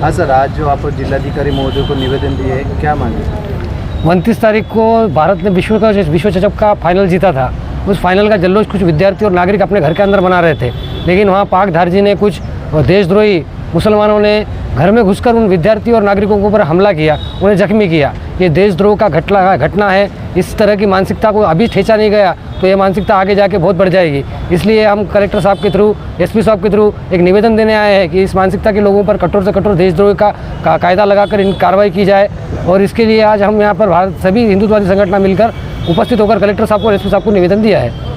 हाँ सर आज जो आप जिलाधिकारी महोदय को निवेदन दिए क्या मांगे उनतीस तारीख को भारत ने विश्व का विश्व चषक का फाइनल जीता था। उस फाइनल का जल्लोष कुछ विद्यार्थी और नागरिक अपने घर के अंदर बना रहे थे। लेकिन वहाँ पाक धारजी ने कुछ देशद्रोही मुसलमानों ने घर में घुसकर उन विद्यार्थी और नागरिकों के ऊपर हमला किया उन्हें जख्मी किया। ये देशद्रोह का घटना घटना है। इस तरह की मानसिकता को अभी ठेचा नहीं गया तो ये मानसिकता आगे जाके बहुत बढ़ जाएगी। इसलिए हम कलेक्टर साहब के थ्रू एसपी साहब के थ्रू एक निवेदन देने आए हैं कि इस मानसिकता के लोगों पर कठोर से कठोर देशद्रोह का, का कायदा लगाकर इन कार्रवाई की जाए। और इसके लिए आज हम यहाँ पर भारत सभी हिंदुत्ववादी संगठना मिलकर उपस्थित होकर कलेक्टर साहब को एस साहब को निवेदन दिया है।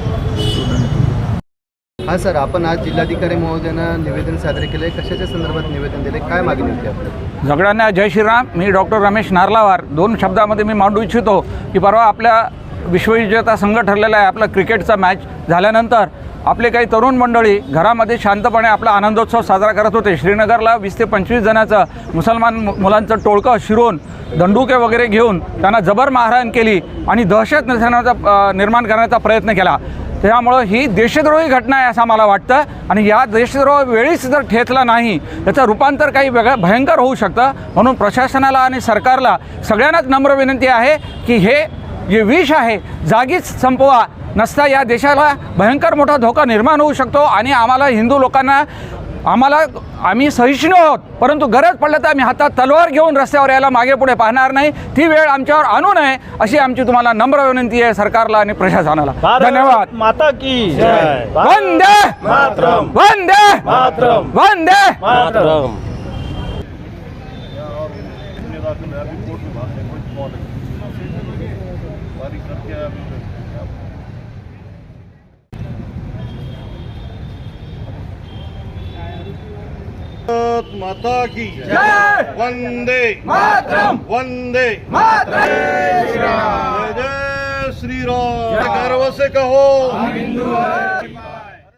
हा सर आपण आज जिल्हाधिकारी महोदयांना निवेदन सादर केले कशाच्या संदर्भात निवेदन दिले काय मागणी होती आपली सगळ्यांना जय श्रीराम. मी डॉक्टर रमेश नारलावार. दोन शब्दामध्ये मी मांडू इच्छितो की परवा आपल्या विश्वविजेता संघ ठरलेला आहे. आपला क्रिकेटचा मॅच झाल्यानंतर आपले काही तरुण मंडळी घरामध्ये शांतपणे आपला आनंदोत्सव साजरा करत होते. श्रीनगरला वीस ते पंचवीस जणाचं मुसलमान मुलांचं टोळकं शिरून दंडुके वगैरे घेऊन त्यांना जबर मारहाण केली आणि दहशत निर्माण करण्याचा प्रयत्न केला. त्यामुळं ही देशद्रोही घटना आहे असं मला वाटतं. आणि या देशद्रोह वेळीच जर ठेचला नाही त्याचं रूपांतर काही वेगळं भयंकर होऊ शकतं. म्हणून प्रशासनाला आणि सरकारला सगळ्यांनाच नम्र विनंती आहे की हे जे विष आहे जागीच संपवा. नसता या देशाला भयंकर मोठा धोका निर्माण होऊ शकतो आणि आम्हाला हिंदू लोकांना आम्हाला आम्ही सहिष्णू आहोत परंतु गरज पडलं तर आम्ही हातात तलवार घेऊन रस्त्यावर यायला मागे पुढे पाहणार नाही. ती वेळ आमच्यावर आणू नये अशी आमची तुम्हाला नम्र विनंती आहे सरकारला आणि प्रशासनाला. धन्यवाद. माता की जय. वंदे मातरम. वंदे वंदे मातरम वंदे मातरम जय जय श्री राम गर्व से कहो